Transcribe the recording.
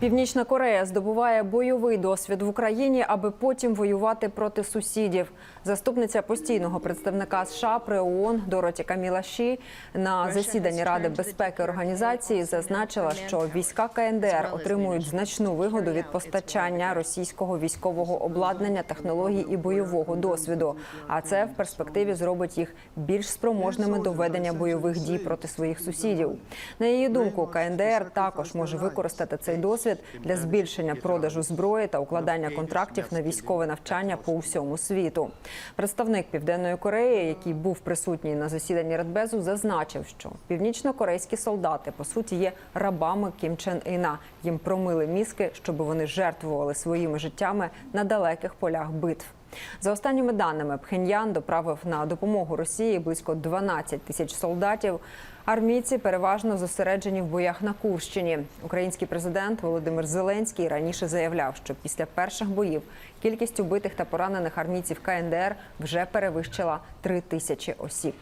Північна Корея здобуває бойовий досвід в Україні, аби потім воювати проти сусідів. Заступниця постійного представника США при ООН Дороті Каміла Ші на засіданні Ради безпеки організації зазначила, що війська КНДР отримують значну вигоду від постачання російського військового обладнання, технологій і бойового досвіду. А це в перспективі зробить їх більш спроможними до ведення бойових дій проти своїх сусідів. На її думку, КНДР також може використати цей досвід для збільшення продажу зброї та укладання контрактів на військове навчання по всьому світу. Представник Південної Кореї, який був присутній на засіданні Радбезу, зазначив, що північно-корейські солдати по суті є рабами Кім Чен Іна. Їм промили мізки, щоб вони жертвували своїми життями на далеких полях битв. За останніми даними, Пхеньян доправив на допомогу Росії близько 12 тисяч солдатів. Армійці переважно зосереджені в боях на Курщині. Український президент Володимир Зеленський раніше заявляв, що після перших боїв кількість убитих та поранених армійців КНДР вже перевищила 3 тисячі осіб.